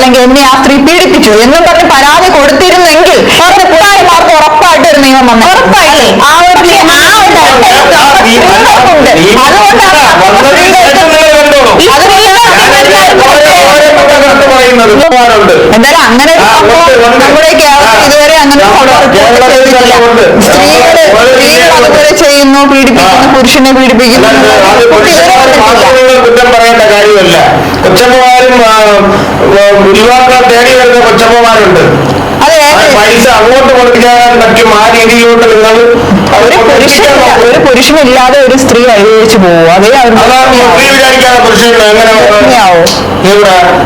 അല്ലെങ്കിൽ എന്നെ ആ സ്ത്രീ പീഡിപ്പിച്ചു എന്നും പറഞ്ഞ് പരാതി കൊടുത്തിരുന്നെങ്കിൽ കുട്ടായ്മാർക്ക് ഉറപ്പായിട്ട് ഒരു നിയമം വന്നു. ഉറപ്പായിട്ട്. ആ ഒരു ആ അതുകൊണ്ടാണ് പറയുന്നത്. എന്തായാലും അങ്ങനെ. നമ്മുടെ കേരളത്തിൽ ഇതുവരെ അങ്ങനെ സ്ത്രീകൾ സ്ത്രീകൾ അതുപോലെ ചെയ്യുന്നു പീഡിപ്പിക്കുന്നു പുരുഷനെ പീഡിപ്പിക്കുന്നു. കുറ്റം പറയേണ്ട കാര്യമല്ല. കൊച്ചമ്മമാരും യുവാക്കൾ തേടി വരുന്ന കൊച്ചമ്മമാരുണ്ട് പൈസ അങ്ങോട്ട് കൊടുക്കാൻ പറ്റും. ആ രീതിയിലോട്ട് നിങ്ങൾ ഒരു പുരുഷനില്ല ഒരു പുരുഷനില്ലാതെ ഒരു സ്ത്രീ അനുഭവിച്ചു പോകും അതേ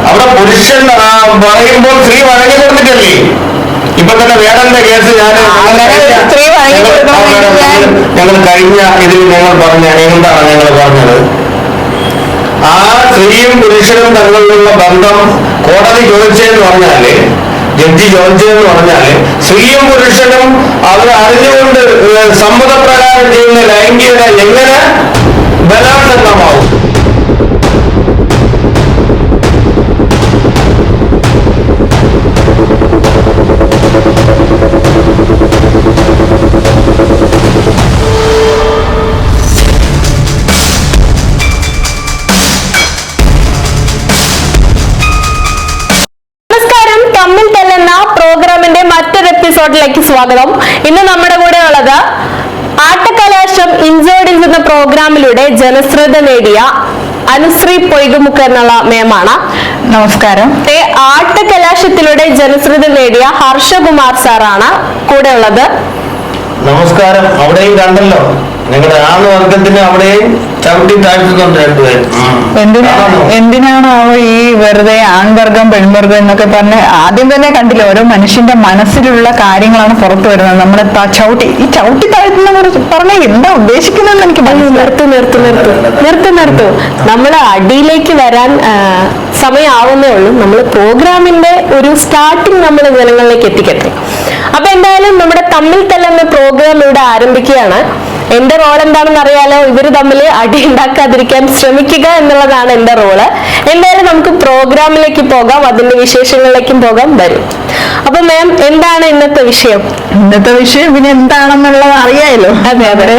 അവിടെ പുരുഷൻ പറയുമ്പോൾ സ്ത്രീ വഴങ്ങി കൊടുത്തിട്ടല്ലേ? ഇപ്പൊ തന്നെ വേടന്റെ കേസ്? ഞാൻ- ഞങ്ങൾ കഴിഞ്ഞ ഇതിൽ ഞങ്ങൾ പറഞ്ഞ എന്താണ് ഞങ്ങൾ പറഞ്ഞത്? ആ സ്ത്രീയും പുരുഷനും തമ്മിലുള്ള ബന്ധം കോടതി ചോദിച്ചതെന്ന് പറഞ്ഞാൽ ജഡ്ജി ചോദിച്ചതെന്ന് പറഞ്ഞാൽ സ്ത്രീയും പുരുഷനും അവർ അറിഞ്ഞുകൊണ്ട് സമ്മതപ്രകാരം ചെയ്യുന്ന ലൈംഗികത എങ്ങനെ ബലാത്സംഗമാവും? എപ്പിസോഡിലേക്ക് സ്വാഗതം. ഇന്ന് നമ്മുടെ കൂടെ ഉള്ളത് ആട്ടക്കലാശം ഇൻസേർഡിൻസ് എന്ന പ്രോഗ്രാമിലൂടെ ജനശ്രദ്ധ നേടിയ അനുശ്രീ പൊയ്കുമുക്ക് എന്നുള്ള മേമാണ്. നമസ്കാരം. ആട്ടക്കലാശത്തിലൂടെ ജനശ്രദ്ധ നേടിയ ഹർഷകുമാർ സാറാണ് കൂടെ ഉള്ളത് നമസ്കാരം. അവിടെയും കണ്ടല്ലോ. നിങ്ങളുടെ ആണു വർഗത്തിന് അവിടെയും ചവിട്ടി താഴ്ത്തുന്നുണ്ട് രണ്ടുപേരും. എന്തിനാണ്? എന്തിനാണാവോ ഈ വെറുതെ ആൺവർഗം പെൺവർഗം എന്നൊക്കെ പറഞ്ഞ് ആദ്യം തന്നെ കണ്ടില്ല ഓരോ മനുഷ്യന്റെ മനസ്സിലുള്ള കാര്യങ്ങളാണ് പുറത്തു വരുന്നത്. നമ്മുടെ ചവിട്ടി ഈ ചവിട്ടി താഴ്ത്തുന്ന പറഞ്ഞ എന്താ ഉദ്ദേശിക്കുന്നതെന്ന് എനിക്ക് നിർത്തു നിർത്തു നിർത്തു. നിർത്തു നിർത്തു. നമ്മൾ അടിയിലേക്ക് വരാൻ സമയമാവുന്നേ ഉള്ളൂ. നമ്മൾ പ്രോഗ്രാമിന്റെ ഒരു സ്റ്റാർട്ടിങ് നമ്മൾ ജനങ്ങളിലേക്ക് എത്തിക്കട്ടെ. അപ്പൊ എന്തായാലും നമ്മുടെ തമ്മിൽ തല്ലെന്ന പ്രോഗ്രാം ഇവിടെ ആരംഭിക്കുകയാണ്. എന്റെ റോൾ എന്താണെന്ന് അറിയാലോ? ഇവർ തമ്മിൽ അടി ഉണ്ടാക്കാതിരിക്കാൻ ശ്രമിക്കുക എന്നുള്ളതാണ് എന്റെ റോൾ എന്തായാലും നമുക്ക് പ്രോഗ്രാമിലേക്ക് പോകാം അതിന്റെ വിശേഷങ്ങളിലേക്കും പോകാം വരും. അപ്പൊ മാം എന്താണ് ഇന്നത്തെ വിഷയം? ഇന്നത്തെ വിഷയം പിന്നെ എന്താണെന്നുള്ളത് അറിയാമല്ലോ അതെ, അതെ.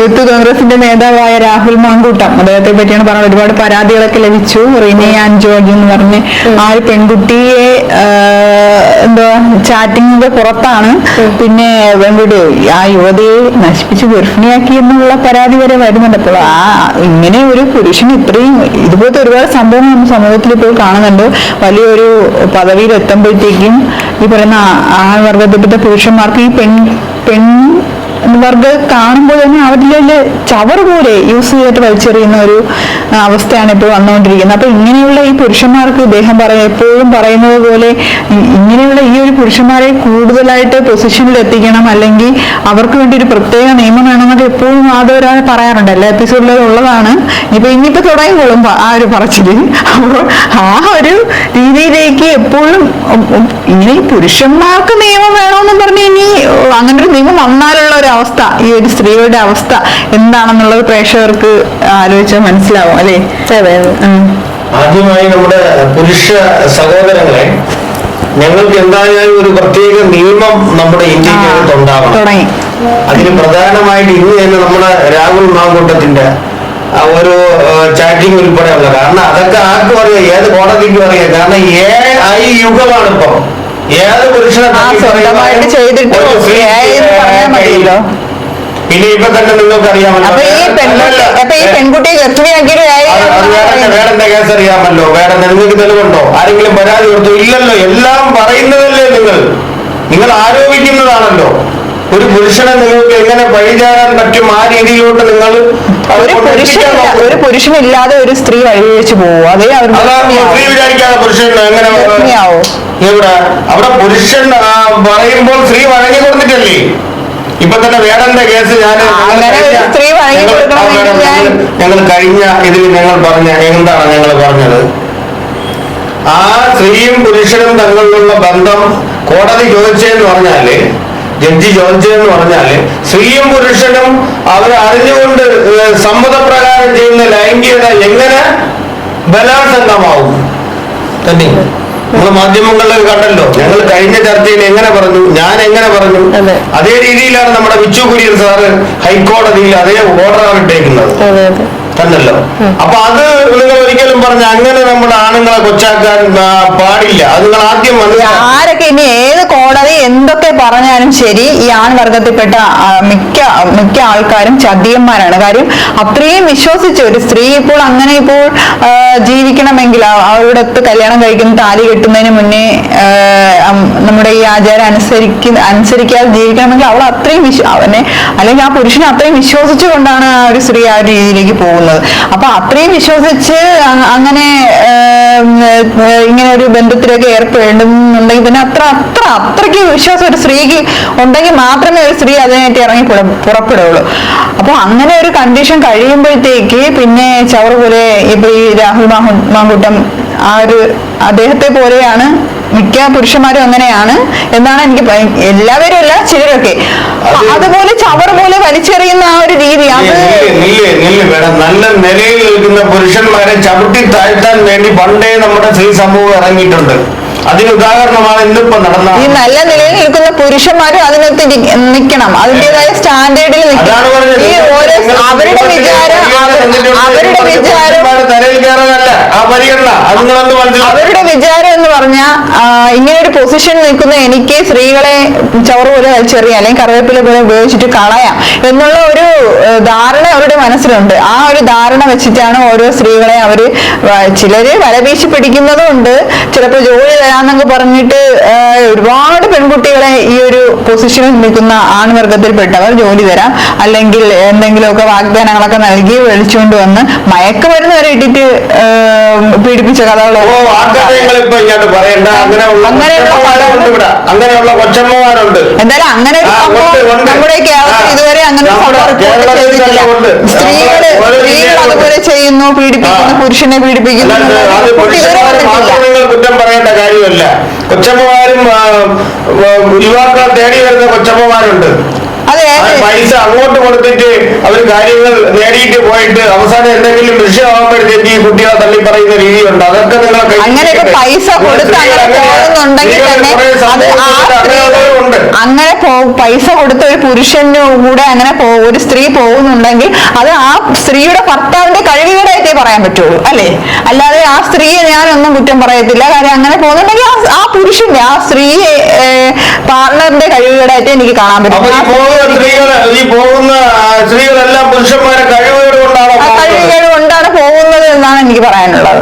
യൂത്ത് കോൺഗ്രസിന്റെ നേതാവായ രാഹുൽ മാങ്കൂട്ടം അദ്ദേഹത്തെ പറ്റിയാണ് പറഞ്ഞത്. ഒരുപാട് പരാതികളൊക്കെ ലഭിച്ചു. റിനി ജോർജ് എന്ന് പറഞ്ഞ് ആ ഒരു പെൺകുട്ടിയെ എന്തോ ചാറ്റിങ്ങിന്റെ പുറത്താണ്. പിന്നെ പെൺകുട്ടി ആ യുവതിയെ നശിപ്പിച്ച് ഗർഭിണിയാക്കി എന്നുള്ള പരാതി വരെ വരുന്നുണ്ട് അപ്പോൾ ആ ഇങ്ങനെ ഒരു പുരുഷൻ ഇത്രയും ഇതുപോലത്തെ ഒരുപാട് സംഭവങ്ങൾ നമ്മൾ സമൂഹത്തിൽ ഇപ്പോൾ കാണുന്നുണ്ട് വലിയൊരു പദവിയിൽ എത്തുമ്പോഴത്തേക്കും ഈ പറയുന്ന ആ- ആ വർഗത്തിൽപ്പെട്ട പുരുഷന്മാർക്ക് ഈ പെൺ പെൺ വർഗ കാണുമ്പോൾ തന്നെ അവരിലെ ചവർ പോലെ യൂസ് ചെയ്തിട്ട് വലിച്ചെറിയുന്ന ഒരു അവസ്ഥയാണ് ഇപ്പോൾ വന്നുകൊണ്ടിരിക്കുന്നത്. അപ്പൊ ഇങ്ങനെയുള്ള ഈ പുരുഷന്മാർക്ക് ഇദ്ദേഹം പറയാം എപ്പോഴും പറയുന്നത് പോലെ ഇങ്ങനെയുള്ള ഈ ഒരു പുരുഷന്മാരെ കൂടുതലായിട്ട് പൊസിഷനിൽ എത്തിക്കണം. അല്ലെങ്കിൽ അവർക്ക് വേണ്ടി ഒരു പ്രത്യേക നിയമം വേണമെന്നൊക്കെ എപ്പോഴും ആദരവായി പറയാറുണ്ട്. എല്ലാ എപ്പിസോഡിലും ഉള്ളതാണ്. ഇപ്പൊ ഇനിയിപ്പോ തുടങ്ങിക്കോളും ആ ഒരു പറച്ചിൽ. അപ്പോൾ ആ ഒരു രീതിയിലേക്ക് എപ്പോഴും ഇങ്ങനെ പുരുഷന്മാർക്ക് നിയമം വേണമെന്ന് പറഞ്ഞ് ഇനി അങ്ങനെ ഒരു നിയമം വന്നാലുള്ള ഒരു അവസ്ഥ ഈ ഒരു സ്ത്രീകളുടെ അവസ്ഥ എന്താണെന്നുള്ളത് പ്രേക്ഷകർക്ക് ആലോചിച്ചാൽ മനസ്സിലാവും അല്ലേ? ആദ്യമായി നമ്മുടെ പുരുഷ സഹോദരങ്ങളെ ഞങ്ങൾക്ക് എന്തായാലും ഒരു പ്രത്യേക നിയമം നമ്മുടെ ഇന്ത്യക്കകത്ത് ഉണ്ടാവണം. അതിന് പ്രധാനമായിട്ട് ഇന്ന് തന്നെ നമ്മുടെ രാഹുൽ മാങ്കൂട്ടത്തിന്റെ ഒരു ചാറ്റിംഗ് ഉൾപ്പെടെയുള്ള കാരണം അതൊക്കെ ആർക്കും അറിയാം ഏത് കോടതിക്കും അറിയാം. കാരണം ഏ ഐ യുഗമാണ് ഇപ്പം ഏത് പുരുഷനെ സ്വന്തമായിട്ട് ചെയ്തിട്ട് മതിയല്ലോ. പിന്നെ ഇപ്പൊ തന്നെ നിങ്ങൾക്ക് അറിയാമല്ലോ വേറെന്റെ കേസ് അറിയാമല്ലോ. വേറെ നിങ്ങൾക്ക് തെളിവുണ്ടോ? ആരെങ്കിലും പരാതി കൊടുത്തു? ഇല്ലല്ലോ. എല്ലാം പറയുന്നതല്ലേ നിങ്ങൾ. നിങ്ങൾ ആരോപിക്കുന്നതാണല്ലോ. ഒരു പുരുഷനെ നിങ്ങൾക്ക് എങ്ങനെ പഴിചാരാൻ പറ്റും? ആ രീതിയിലോട്ട് നിങ്ങൾ ഒരു പുരുഷനില്ലാതെ ഒരു സ്ത്രീ വഴിവെച്ച് പോവും? അതേ അവർ സ്ത്രീ വിചാരിക്കാതെ പുരുഷൻ എങ്ങനെ ഇവിടെ അവിടെ പുരുഷൻ പറയുമ്പോൾ സ്ത്രീ വഴങ്ങി കൊടുത്തിട്ടല്ലേ? ഇപ്പൊ തന്നെ വേടന്റെ കേസ് ഞാൻ ഞങ്ങൾ- കഴിഞ്ഞ ഇതിൽ ഞങ്ങൾ പറഞ്ഞ എന്താണ് ഞങ്ങൾ പറഞ്ഞത്? ആ സ്ത്രീയും പുരുഷനും തമ്മിലുള്ള ബന്ധം കോടതി ചോദിച്ചതെന്ന് പറഞ്ഞാൽ ജഡ്ജി ചോദിച്ചതെന്ന് പറഞ്ഞാൽ സ്ത്രീയും പുരുഷനും അവർ അറിഞ്ഞുകൊണ്ട് സമ്മതപ്രകാരം ചെയ്യുന്ന ലൈംഗികത എങ്ങനെ ബലാസംഗമാവും തന്നെ. നമ്മൾ മാധ്യമങ്ങളിൽ കണ്ടല്ലോ. ഞങ്ങൾ കഴിഞ്ഞ ചർച്ചയിൽ എങ്ങനെ പറഞ്ഞു? ഞാൻ എങ്ങനെ പറഞ്ഞു? അതേ. രീതിയിലാണ് നമ്മുടെ വിച്ചു കുര്യൻ സാറ് ഹൈക്കോടതിയിൽ അതേ ഓർഡറാണ് ഇട്ടേക്കുന്നത്. തന്നല്ലോ. അപ്പൊ അത് നിങ്ങൾ ഒരിക്കലും പറഞ്ഞ അങ്ങനെ നമ്മുടെ ആണുങ്ങളെ കൊച്ചാക്കാൻ പാടില്ല. അത് നിങ്ങൾ ആദ്യം വന്നു ആരൊക്കെ ഇനി ഏത് കോടതി എന്തൊക്കെ പറഞ്ഞാലും ശരി ഈ ആൺവർഗത്തിൽപ്പെട്ട മിക്ക മിക്ക ആൾക്കാരും ചതിയന്മാരാണ്. കാര്യം അത്രയും വിശ്വസിച്ച് ഒരു സ്ത്രീ ഇപ്പോൾ അങ്ങനെ ഇപ്പോൾ ജീവിക്കണം ജീവിക്കണമെങ്കിൽ ആ- അവരുടെ ഒത്ത് കല്യാണം കഴിക്കുന്ന താലി കെട്ടുന്നതിന് മുന്നേ നമ്മുടെ ഈ ആചാരം അനുസരിക്കുന്ന അനുസരിക്കാതെ ജീവിക്കണമെങ്കിൽ അവൾ അത്രയും വിശ്വ അവനെ അല്ലെങ്കിൽ ആ പുരുഷനെ അത്രയും വിശ്വസിച്ചുകൊണ്ടാണ് ആ ഒരു സ്ത്രീ ആ രീതിയിലേക്ക് പോകുന്നത്. അപ്പൊ അത്രയും വിശ്വസിച്ച് അങ്ങനെ ഇങ്ങനെ ഒരു ബന്ധത്തിലേക്ക് ഏർപ്പെടുന്നുണ്ടെങ്കിൽ പിന്നെ അത്ര അത്ര അത്രയ്ക്ക് വിശ്വാസം ഒരു സ്ത്രീക്ക് ഉണ്ടെങ്കിൽ മാത്രമേ ഒരു സ്ത്രീ അതിനായിട്ട് ഇറങ്ങി പുറപ്പെടുള്ളൂ. അപ്പൊ അങ്ങനെ ഒരു കണ്ടീഷൻ കഴിയുമ്പോഴത്തേക്ക് പിന്നെ ചവറ് പോലെ ഇപ്പൊ ഈ രാഹുൽ മാഹു- മാങ്കൂട്ടം ആ ഒരു അദ്ദേഹത്തെ പോലെയാണ് മിക്ക പുരുഷന്മാരും അങ്ങനെയാണ് എന്നാണ് എനിക്ക് എല്ലാവരും അല്ല ചിലരൊക്കെ. അതുപോലെ ചവർ പോലെ വലിച്ചെറിയുന്ന ആ ഒരു രീതി അത് നല്ല നിലയിൽ നിൽക്കുന്ന പുരുഷന്മാരെ ചവിട്ടി താഴ്ത്താൻ വേണ്ടി പണ്ടേ നമ്മുടെ സ്ത്രീ സമൂഹം ഇറങ്ങിയിട്ടുണ്ട്. അതിന് ഉദാഹരണമാണ് ഇന്നിപ്പോ നടന്ന ഈ നല്ല നിലയിൽ നിൽക്കുന്ന പുരുഷന്മാരും അതിനകത്ത് നിൽക്കണം. അതിന്റേതായ സ്റ്റാൻഡേർഡിൽ അതാണ് പറഞ്ഞത്. ഈ ഓരോ അവരുടെ വിചാരം. അവരുടെ വിചാരം തലയിൽ കയറാനല്ല ആ പരിഗണന അത് നിങ്ങളൊന്ന് അവരുടെ വിചാരം എന്ന് പറഞ്ഞാൽ ഇങ്ങനെ ഒരു പൊസിഷൻ നിൽക്കുന്ന എനിക്ക് സ്ത്രീകളെ ചവറ് പോലെ വലിച്ചെറിയാം അല്ലെങ്കിൽ കറിവേപ്പില പോലെ ഉപയോഗിച്ചിട്ട് കളയാം എന്നുള്ള ഒരു ധാരണ അവരുടെ മനസ്സിലുണ്ട്. ആ ഒരു ധാരണ വെച്ചിട്ടാണ് ഓരോ സ്ത്രീകളെ അവർ ചിലര് വലവീശി പിടിക്കുന്നതും ഉണ്ട്. ചിലപ്പോൾ ജോലി തരാന്നൊക്കെ പറഞ്ഞിട്ട് ഒരുപാട് പെൺകുട്ടികളെ ഈ ഒരു പൊസിഷനിൽ നിൽക്കുന്ന ആൺവർഗത്തിൽപ്പെട്ടവർ ജോലി തരാം. അല്ലെങ്കിൽ എന്തെങ്കിലുമൊക്കെ വാഗ്ദാനങ്ങളൊക്കെ നൽകി വിളിച്ചുകൊണ്ട് വന്ന് മയക്കുമരുന്ന് വരെ ഇട്ടിട്ട് പീഡിപ്പിച്ച കഥകളുണ്ട് എന്തായാലും അങ്ങനെ. നമ്മുടെ കേരളത്തിൽ ഇതുവരെ അങ്ങനെ. സ്ത്രീകൾ സ്ത്രീകൾ അതുപോലെ ചെയ്യുന്നു പീഡിപ്പിക്കുന്നു പുരുഷനെ പീഡിപ്പിക്കുന്നു കുറ്റം പറയേണ്ട കാര്യമല്ല കൊച്ചമ്മമാരും യുവാക്കളെ തേടി വരുന്ന കൊച്ചമ്മമാരുണ്ട്. പൈസ അങ്ങോട്ട് കൊടുത്തിട്ട് അവർ കാര്യങ്ങൾ നേടിയിട്ട് പോയിട്ട് അവസാനം എന്തെങ്കിലും വിഷയമാകുമ്പോഴത്തേക്ക് ഈ കുട്ടികളെ തള്ളി പറയുന്ന രീതിയുണ്ട്. അതൊക്കെ നിങ്ങൾ കൈ അങ്ങനെ പൈസ നിങ്ങൾ കൊടുത്ത് അങ്ങനെ പൈസ കൊടുത്ത ഒരു പുരുഷന് കൂടെ അങ്ങനെ ഒരു സ്ത്രീ പോകുന്നുണ്ടെങ്കിൽ അത് ആ സ്ത്രീയുടെ ഭർത്താവിന്റെ കഴിവുകേടായിട്ടേ പറയാൻ പറ്റുള്ളൂ അല്ലേ? അല്ലാതെ ആ സ്ത്രീയെ ഞാനൊന്നും കുറ്റം പറയത്തില്ല. കാര്യം അങ്ങനെ പോകുന്നുണ്ടെങ്കിൽ ആ- പുരുഷന്റെ ആ സ്ത്രീയെ പാർട്ണറിന്റെ കഴിവുകേടായിട്ടേ എനിക്ക് കാണാൻ പറ്റും. സ്ത്രീകൾ ഈ പോകുന്ന സ്ത്രീകളെല്ലാം പുരുഷന്മാരെ കഴിവുകൾ കൊണ്ടാണോ കഴിവുകേട് കൊണ്ടാണ് പോകുന്നത്. എന്നാണ് എനിക്ക് പറയാനുള്ളത്.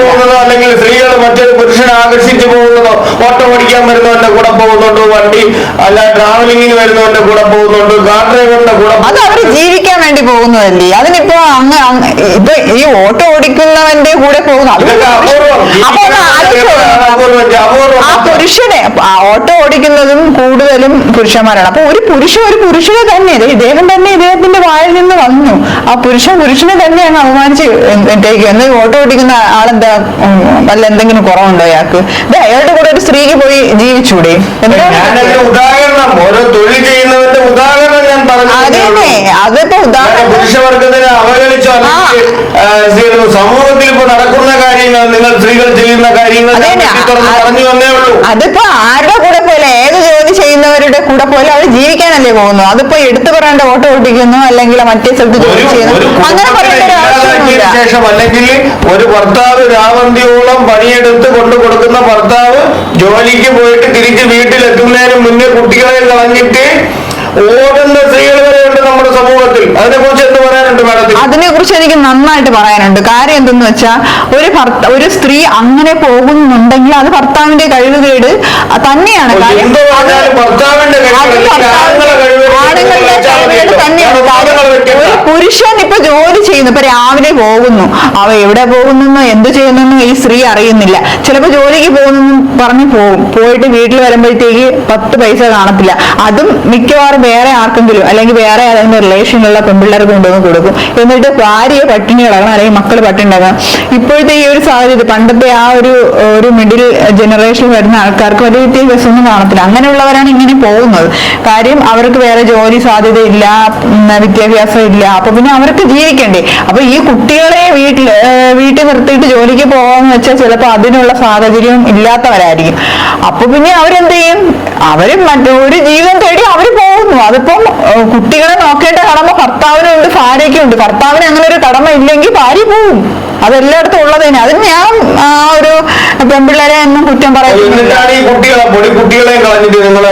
പോകുന്നതോ അല്ലെങ്കിൽ സ്ത്രീകൾ മറ്റൊരു പുരുഷനെ ആകർഷിച്ചു പോകുന്നതോ ഓട്ടോ ഓടിക്കാൻ വരുന്നവന്റെ കൂടെ പോകുന്നുണ്ട് വണ്ടി അല്ല ട്രാവലിംഗിന് വരുന്നവന്റെ കൂടെ പോകുന്നുണ്ട് കാർ ഡ്രൈവറിന്റെ കൂടെ അത് അവർ ജീവിക്കാൻ വേണ്ടി പോകുന്നതല്ലേ? അതിനിപ്പോ അങ്ങ് ഇപ്പൊ ഈ ഓട്ടോ ഓടിക്കുന്നവന്റെ കൂടെ പോകുന്നു. ആ പുരുഷനെ ഓട്ടോ ഓടിക്കുന്നതും കൂടുതലും പുരുഷന്മാരാണ്. അപ്പൊ ഒരു പുരുഷൻ ഒരു പുരുഷനെ തന്നെ ഇദ്ദേഹം തന്നെ ഇദ്ദേഹത്തിന്റെ വായിൽ നിന്ന് വന്നു. ആ പുരുഷൻ പുരുഷനെ തന്നെയാണ് അപമാനിച്ച് എന്തെങ്കിലും എന്ന് ഓട്ടോ ഓടിക്കുന്ന ആളെന്താ? വല്ല എന്തെങ്കിലും കുറവുണ്ടോ അയാൾക്ക് അയാളുടെ കൂടെ ഒരു സ്ത്രീക്ക് പോയി ജീവിച്ചൂടെ. എന്താ ഞാനൊരു ഉദാഹരണം. ഓരോ തൊഴിൽ ചെയ്യുന്നവന്റെ ഉദാഹരണം ഞാൻ പറഞ്ഞു അതെ അതിപ്പോ ഉദാഹരണം. പുരുഷവർഗത്തിനെ അവഗണിച്ചോ അല്ലെങ്കിൽ ആ, സ്ത്രീ- സമൂഹത്തിൽ ഇപ്പൊ നടക്കുന്ന കാര്യങ്ങൾ നിങ്ങൾ സ്ത്രീകൾ ചെയ്യുന്ന കാര്യങ്ങൾ ഞാൻ അതെന്നെ, തുറന്ന് ആ- പറഞ്ഞു വന്നേ ഉള്ളൂ. അതിപ്പോ ആരുടെ കൂടെ പോലെ ഏത് ജോലി ചെയ്യുന്നവരുടെ കൂടെ പോലെ അവർ ജീവിക്കാനല്ലേ പോകുന്നു അതിപ്പോ എടുത്തു പറയേണ്ട ഓട്ടോ ഓടിക്കുന്നു അല്ലെങ്കിൽ മറ്റേ സ്ഥലത്ത് ജോലി ഒരു ചെയ്യുന്നു അങ്ങനെ ശേഷം അല്ലെങ്കിൽ ഒരു ഭർത്താവ് രാവന്തിയോളം പണിയെടുത്ത് കൊണ്ടു കൊടുക്കുന്ന ഭർത്താവ് ജോലിക്ക് പോയിട്ട് തിരിച്ച് വീട്ടിലെത്തുന്നതിന് മുന്നേ കുട്ടികളെ കളഞ്ഞിട്ട് ഓടുന്ന സ്ത്രീകൾ നമ്മുടെ സമൂഹത്തിൽ. അതിനെ കുറിച്ച് എന്ത് പറയാനുണ്ട് മാഡത്തിൽ അതിനെ കുറിച്ച് എനിക്ക് നന്നായിട്ട് പറയാനുണ്ട്. കാര്യം എന്തെന്ന് വെച്ചാൽ ഒരു ഭർത്ത ഒരു സ്ത്രീ അങ്ങനെ പോകുന്നുണ്ടെങ്കിൽ അത് ഭർത്താവിന്റെ കഴിവുകേട് തന്നെയാണ്. കാര്യം ഭർത്താവിന്റെ ആണുങ്ങളുടെ കഴിവുകേട് തന്നെയാണ്. ഒരു പുരുഷൻ ഇപ്പൊ ജോലി ചെയ്യുന്നു. ഇപ്പൊ രാവിലെ പോകുന്നു. അവ എവിടെ പോകുന്നെന്നോ എന്ത് ചെയ്യുന്നെന്നോ ഈ സ്ത്രീ അറിയുന്നില്ല. ചിലപ്പോ ജോലിക്ക് പോകുന്നു പറഞ്ഞു പോകും പോയിട്ട് വീട്ടിൽ വരുമ്പോഴത്തേക്ക് പത്ത് പൈസ കാണത്തില്ല. അതും മിക്കവാറും വേറെ ആർക്കെങ്കിലും അല്ലെങ്കിൽ വേറെ ഏതെങ്കിലും റിലേഷനിലുള്ള പെൺപിള്ളേർ കൊണ്ടുവന്ന് കൊടുക്കും. എന്നിട്ട് ഭാര്യയെ പട്ടിണി അല്ലെങ്കിൽ മക്കൾ പട്ടിണി ഇപ്പോഴത്തെ ഈ ഒരു സാഹചര്യം പണ്ടത്തെ ആ ഒരു ഒരു മിഡിൽ ജനറേഷനിൽ വരുന്ന ആൾക്കാർക്ക് വലിയ വിദ്യാഭ്യാസമൊന്നും കാണത്തില്ല. അങ്ങനെയുള്ളവരാണ് ഇങ്ങനെ പോകുന്നത്. കാര്യം അവർക്ക് വേറെ ജോലി സാധ്യതയില്ല വിദ്യാഭ്യാസം ഇല്ല. അപ്പൊ പിന്നെ അവർക്ക് ജീവിക്കണ്ടേ? അപ്പൊ ഈ കുട്ടികളെ വീട്ടിൽ വീട്ടിൽ നിർത്തിയിട്ട് ജോലിക്ക് പോകാമെന്ന് വെച്ചാൽ ചിലപ്പോൾ അതിനുള്ള സാഹചര്യം ഇല്ലാത്തവരായിരിക്കും. അപ്പൊ പിന്നെ അവരെന്ത് ചെയ്യും? അവരും മറ്റൊരു ജീവിതം തേടി അവർ പോകുന്നു അതിപ്പം കുട്ടികളെ നോക്കേണ്ട കടമ ഭർത്താവിനുണ്ട് ഭാര്യയ്ക്കും ഉണ്ട്. ഭർത്താവിന് അങ്ങനെ ഒരു കടമ ഇല്ലെങ്കിൽ ഭാര്യ പോവും. അതെല്ലായിടത്തും ഉള്ളത് തന്നെ. അതിന് ഞാൻ ആ ഒരു പെൺപിള്ളേരെ എന്നും കുറ്റം പറയുന്നത് ഈ കുട്ടികളെ പൊടി കുട്ടികളെ കളഞ്ഞിട്ട് നിങ്ങൾ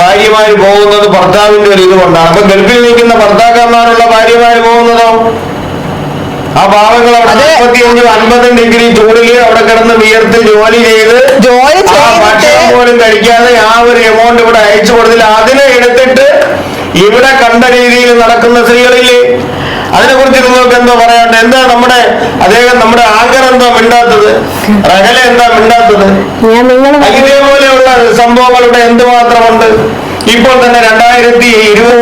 ഭാര്യമാര് പോകുന്നത് ഭർത്താവിന്റെ ഒരു ഇത് കൊണ്ടാണ് അപ്പൊ ഗൾഫിൽ നിൽക്കുന്ന ഭർത്താക്കന്മാരുള്ള ഭാര്യമാര് പോകുന്നതോ? ആ പാവങ്ങൾ നാൽപ്പത്തിയഞ്ചും അൻപതും ഡിഗ്രി ചൂടിൽ അവിടെ കിടന്ന് വിയർത്ത് ജോലി ചെയ്ത് ജോലി ഭക്ഷണം പോലും കഴിക്കാതെ ആ ഒരു എമൗണ്ട് ഇവിടെ അയച്ചു കൊടുത്തില്ല. അതിനെ എടുത്തിട്ട് ഇവിടെ കണ്ട രീതിയിൽ നടക്കുന്ന സ്ത്രീകളില്ലേ? അതിനെ കുറിച്ച് നിങ്ങൾക്ക് എന്തോ പറയാനുണ്ട്? എന്താ നമ്മുടെ അദ്ദേഹം നമ്മുടെ ആഗ്രഹം എന്താ മിണ്ടാത്തത്? റഹല എന്താ മിണ്ടാത്തത്? ഇതേപോലെയുള്ള സംഭവങ്ങളുടെ എന്തുമാത്രമുണ്ട്? ഇപ്പോൾ തന്നെ രണ്ടായിരത്തി ഇരുപത്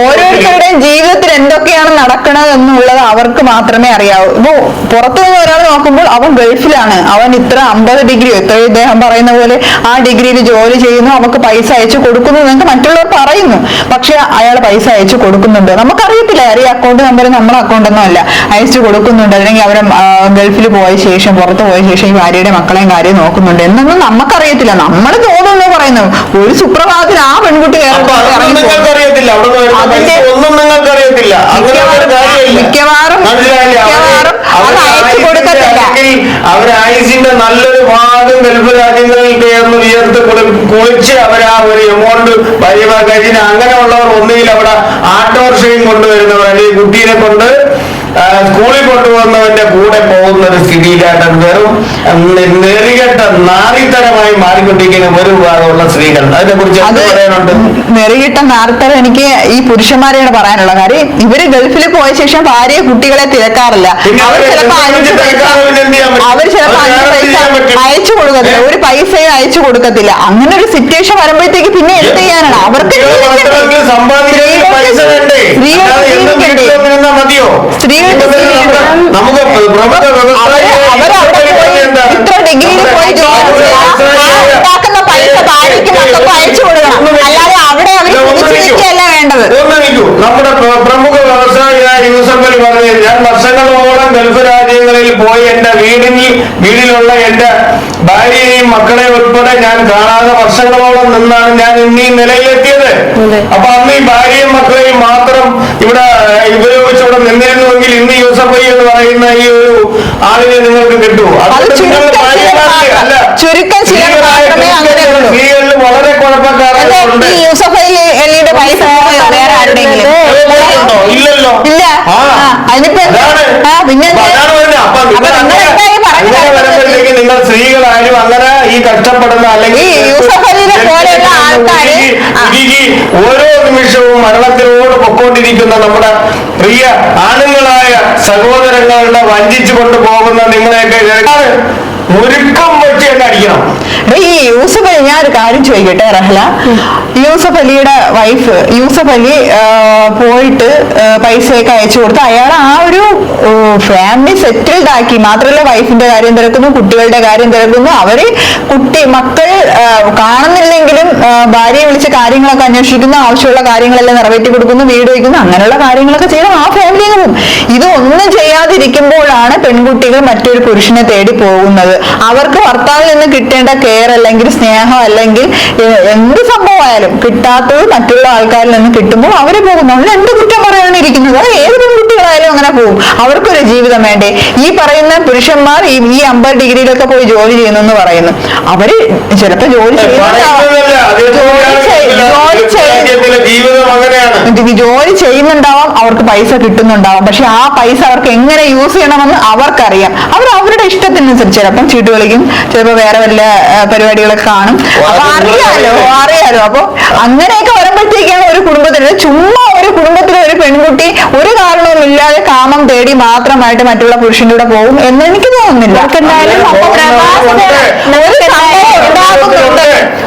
ജീവിതത്തിൽ എന്തൊക്കെയാണ് നടക്കുന്നത് എന്നുള്ളത് അവർക്ക് മാത്രമേ അറിയാവൂ. ഇപ്പൊ പുറത്തു നിന്ന് ഒരാൾ നോക്കുമ്പോൾ അവൻ ഗൾഫിലാണ്. അവൻ ഇത്ര അമ്പത് ഡിഗ്രി ഇത്ര ഇദ്ദേഹം പറയുന്ന പോലെ ആ ഡിഗ്രിയിൽ ജോലി ചെയ്യുന്നു അവർക്ക് പൈസ അയച്ചു കൊടുക്കുന്നു എന്നൊക്കെ മറ്റുള്ളവർ പറയുന്നു. പക്ഷെ അയാൾ പൈസ അയച്ചു കൊടുക്കുന്നുണ്ട്. നമുക്കറിയത്തില്ല ഈ അക്കൗണ്ട് നമ്പർ നമ്മുടെ അക്കൗണ്ട് ഒന്നും അല്ല. അയച്ചു കൊടുക്കുന്നുണ്ട്. അല്ലെങ്കിൽ അവരെ ഗൾഫിൽ പോയ ശേഷം പുറത്ത് പോയ ശേഷം ഈ ഭാര്യയുടെ മക്കളെയും കാര്യം നോക്കുന്നുണ്ട്. എന്നൊന്നും നമുക്കറിയത്തില്ല. നമ്മൾ തോന്നുന്നു പറയുന്നു ഒരു സുപ്രഭാതത്തിൽ ആ പെൺകുട്ടി അതിന്റെ- ഒന്നും നിങ്ങൾക്ക് അറിയത്തില്ല മിക്കവാറും- മനസ്സിലായില്ലേ? അവർ മിക്കവാറും അത് അവർ അയച്ചു ആയുസിന്റെ കൊടുക്കത്തില്ല. അല്ലെങ്കിൽ അവർ ആയുസിന്റെ നല്ലൊരു ഭാഗം ഗൾഫ് രാജ്യങ്ങളിൽ കയർന്ന് വിയർത്ത് കുളി- കുളിച്ച് അവരാ ഒരു എമൗണ്ട് ഭാര്യമാർ കഴിഞ്ഞ അങ്ങനെയുള്ളവർ ഒന്നുകിൽ അവിടെ ആട്ടോറിക്ഷയും കൊണ്ടുവരുന്നവർ അല്ലെങ്കിൽ കുട്ടീനെ കൊണ്ട് സ്കൂളിൽ കൊണ്ടുവന്നവന്റെ കൂടെ പോകുന്ന ഒരു സ്ഥിതിയിലായിട്ട് അത് വെറും നെറികെട്ട നാറിത്തരമായി മാറിക്കൊണ്ടിരിക്കുന്ന ഒരു വിഭാഗമുള്ള സ്ത്രീകൾ അതിനെ കുറിച്ച് പറയാനുണ്ട്? നെറികെട്ട നാറിത്തരം എനിക്ക് ഈ പുരുഷന്മാരെയാണ് പറയാനുള്ള കാര്യം ഇവർ ഗൾഫിൽ പോയ ശേഷം ഭാര്യ കുട്ടികളെ തിരക്കാറില്ല. അവർ അവർ ചിലപ്പോ ചിലപ്പോ. അയച്ചു കൊടുക്കത്തില്ല. ഒരു പൈസയും അയച്ചു കൊടുക്കത്തില്ല. അങ്ങനെ ഒരു സിറ്റുവേഷൻ വരുമ്പോഴത്തേക്ക് പിന്നെ എന്ത് ചെയ്യാനാണ്? അവർക്ക് സ്ത്രീകൾ ജീവിക്കണ്ടേ? നമുക്ക് പ്രമുഖ പോയി? ഇത്ര ഡിഗ്രിയിൽ ജോലി ഉണ്ടാക്കുന്ന പൈസ ഭാര്യയ്ക്ക് മക്കൾക്ക് അയച്ചു കൊടുക്കണം. അല്ലാതെ അവിടെ അവർ വേണ്ടത്. നമ്മുടെ പ്ര- പ്രമുഖ വ്യവസായിയായ യൂസഫലി പറഞ്ഞു ഞാൻ വർഷങ്ങളോളം ഗൾഫ് രാജ്യങ്ങളിൽ പോയി എന്റെ വീടിൽ വീടിലുള്ള എന്റെ ഭാര്യയെയും മക്കളെ ഉൾപ്പെടെ ഞാൻ കാണാതെ വർഷങ്ങളോളം നിന്നാണ് ഞാൻ ഇന്നീ നിലയിലെത്തിയത്. അതെ. അപ്പൊ അന്ന് ഈ ഭാര്യയും മക്കളെയും മാത്രം ഇവിടെ ഉപയോഗിച്ച് ഇവരെ വെച്ച് ഇവിടെ നിന്നിരുന്നുവെങ്കിൽ ഇന്ന് യൂസഫലി എന്ന് പറയുന്ന ഈ ഒരു ആളിനെ നിങ്ങൾക്ക് കിട്ടും. അല്ല. ചുരുക്കം. സ്ത്രീകളിൽ വളരെ കുഴപ്പക്കാരുണ്ട് ഈ യൂസഫ് അലി അലിയുടെ പൈസ വേറെ ആരുടെയെങ്കിലും? ഇല്ലല്ലോ. ഇല്ല. അതിനിപ്പോ. പിന്നെ നിങ്ങൾ സ്ത്രീകളായാലും അങ്ങനെ ഈ കഷ്ടപ്പെടുന്ന അല്ലെങ്കിൽ യൂസഫ് അലിനെ ആൾക്കാര് ഓരോ നിമിഷവും മരണത്തിനോട് പൊക്കോണ്ടിരിക്കുന്ന നമ്മുടെ പ്രിയ ആണുങ്ങളായ സഹോദരങ്ങളുടെ വഞ്ചിച്ചു കൊണ്ടുപോകുന്ന നിങ്ങളെയൊക്കെ മുരുക്കം വെച്ച് തന്നെ അടിക്കണം? എടാ, ഈ യൂസഫ് അലി ഞാൻ ഒരു കാര്യം ചോദിക്കട്ടെ റഹ്ല. യൂസഫ് അലിയുടെ വൈഫ് യൂസഫ് അലി പോയിട്ട് പൈസയൊക്കെ അയച്ചു കൊടുത്ത് അയാൾ ആ ഒരു ഫാമിലി സെറ്റിൽഡ് ആക്കി. മാത്രമല്ല വൈഫിന്റെ കാര്യം തിരക്കുന്നു കുട്ടികളുടെ കാര്യം തിരക്കുന്നു. അവർ കുട്ടി മക്കൾ കാണുന്നില്ലെങ്കിലും ഭാര്യയെ വിളിച്ച് കാര്യങ്ങളൊക്കെ അന്വേഷിക്കുന്നു ആവശ്യമുള്ള കാര്യങ്ങളെല്ലാം നിറവേറ്റി കൊടുക്കുന്നു വീട് വയ്ക്കുന്നു അങ്ങനെയുള്ള കാര്യങ്ങളൊക്കെ ചെയ്യണം. ആ ഫാമിലി പോകും ഇതൊന്നും ചെയ്യാതിരിക്കുമ്പോഴാണ് പെൺകുട്ടികൾ മറ്റൊരു പുരുഷനെ തേടി പോകുന്നത്. അവർക്ക് ഭർത്താവിൽ നിന്ന് കിട്ടേണ്ട കെയർ അല്ലെങ്കിൽ സ്നേഹം അല്ലെങ്കിൽ എന്ത് സംഭവമായാലും കിട്ടാത്തത് മറ്റുള്ള ആൾക്കാരിൽ നിന്ന് കിട്ടുമ്പോൾ അവരെ പോകുന്നു. അതിൽ എന്ത് കുറ്റം പറയാനിരിക്കുന്നത് ഏത് പെൺകുട്ടികളായാലും അങ്ങനെ പോകും അവർക്കൊരു ജീവിതം വേണ്ടേ? ഈ പറയുന്ന പുരുഷന്മാർ ഈ ഈ അമ്പത് ഡിഗ്രിയിലൊക്കെ പോയി ജോലി ചെയ്യുന്നു എന്ന് പറയുന്നു. അവർ ചിലപ്പോ ജോലി ചെയ്യുന്നുണ്ടാവാം. ജോലി ചെയ്യുന്നുണ്ടാവാം അവർക്ക് പൈസ കിട്ടുന്നുണ്ടാവാം. പക്ഷെ ആ പൈസ അവർക്ക് എങ്ങനെ യൂസ് ചെയ്യണമെന്ന് അവർക്കറിയാം. അവർ അവരുടെ ഇഷ്ടത്തിനനുസരിച്ച് ചിലപ്പം ചീട്ട് കളിക്കും ചിലപ്പോ വേറെ വല്ല പരിപാടികളൊക്കെ കാണും. അപ്പൊ അറിയാലോ. അറിയാലോ. അപ്പൊ അങ്ങനെയൊക്കെ വരുമ്പോഴത്തേക്കാണ് ഒരു കുടുംബത്തിന് ചുമ്മാ കുടുംബത്തിലെ ഒരു പെൺകുട്ടി ഒരു കാരണവും ഇല്ലാതെ കാമം തേടി മാത്രമായിട്ട് മറ്റുള്ള പുരുഷന്റെ കൂടെ പോകും എന്ന് എനിക്ക് തോന്നുന്നില്ല.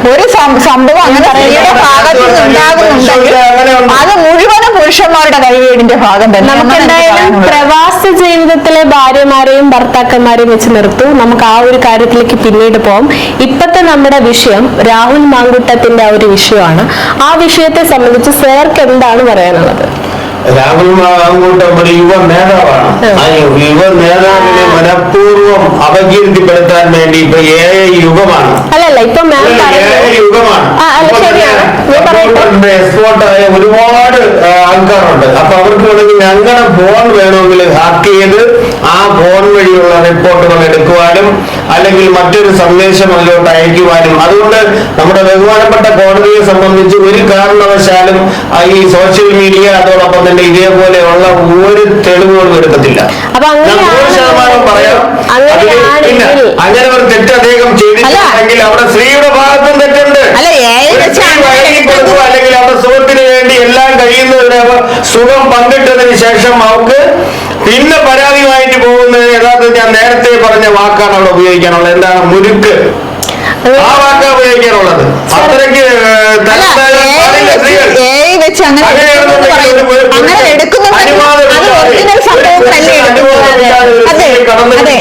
ഒരു സംഭവം അങ്ങനെ സ്ത്രീയുടെ ഭാഗത്ത് അത് മുഴുവനും പുരുഷന്മാരുടെ കൈവേടിന്റെ ഭാഗം തന്നെ നമുക്ക് എന്തായാലും പ്രവാസ ജീവിതത്തിലെ ഭാര്യമാരെയും ഭർത്താക്കന്മാരെയും വെച്ച് നിർത്തു. നമുക്ക് ആ ഒരു കാര്യത്തിലേക്ക് പിന്നീട് പോവാം. ഇപ്പത്തെ നമ്മുടെ വിഷയം രാഹുൽ മാങ്കുട്ടത്തിന്റെ ആ ഒരു വിഷയമാണ്. ആ വിഷയത്തെ സംബന്ധിച്ച് സാർക്ക് എന്താണ് പറയാനുള്ളത്? രാഹുൽ മാങ്കൂട്ടം ഒരു യുവ നേതാവാണ്. ആ യുവ നേതാവിനെ മനഃപൂർവം അപകീർത്തിപ്പെടുത്താൻ വേണ്ടി ഇപ്പൊ ഏഴ് യുഗമാണ്. യുഗമാണ്. ഒരുപാട് ആൾക്കാരുണ്ട്. അപ്പൊ അവർക്ക് വേണമെങ്കിൽ ഞങ്ങളുടെ ഫോൺ വേണമെങ്കിൽ ഹാക്ക് ചെയ്ത് ആ ഫോൺ വഴിയുള്ള റിപ്പോർട്ടുകൾ എടുക്കുവാനും അല്ലെങ്കിൽ മറ്റൊരു സന്ദേശം അതിലോട്ട് അയക്കുവാനും. അതുകൊണ്ട് നമ്മുടെ ബഹുമാനപ്പെട്ട കോടതിയെ സംബന്ധിച്ച് ഒരു കാരണവശാലും ഈ സോഷ്യൽ മീഡിയ അതോടൊപ്പം തന്നെ ഇതേപോലെയുള്ള ഒരു തെളിവുകളും എടുക്കത്തില്ല. നൂറ് ശതമാനം പറയാം. അങ്ങനെ ഒരു തെറ്റ് അദ്ദേഹം ചെയ്തിട്ടുണ്ടെങ്കിൽ അവിടെ സ്ത്രീയുടെ ഭാഗത്തും തെറ്റുണ്ട്. അല്ലെങ്കിൽ അവിടെ സുഖത്തിന് വേണ്ടി എല്ലാം കഴിയുന്നതിന് സുഖം പങ്കിട്ടതിന് ശേഷം അവർക്ക് പിന്നെ പരാതിയുമായിട്ട് പോകുന്നത് യഥാർത്ഥത്തിൽ ഞാൻ നേരത്തെ പറഞ്ഞ വാക്കാണ് അവിടെ ഉപയോഗിക്കാനുള്ളത്. എന്താണ്? മുരുക്ക്. ആ വാക്കാണ് ഉപയോഗിക്കാനുള്ളത്. അത്രയ്ക്ക് തലസ്ഥാനം പാടില്ല സ്ത്രീകൾ. ഏ വെച്ച് അങ്ങനെ അങ്ങനെ അനുവാദം അത് ഒറിജിനൽ സംഭവങ്ങളല്ലേ അതെ. സ്ത്രീയെ കടന്നു അതെ.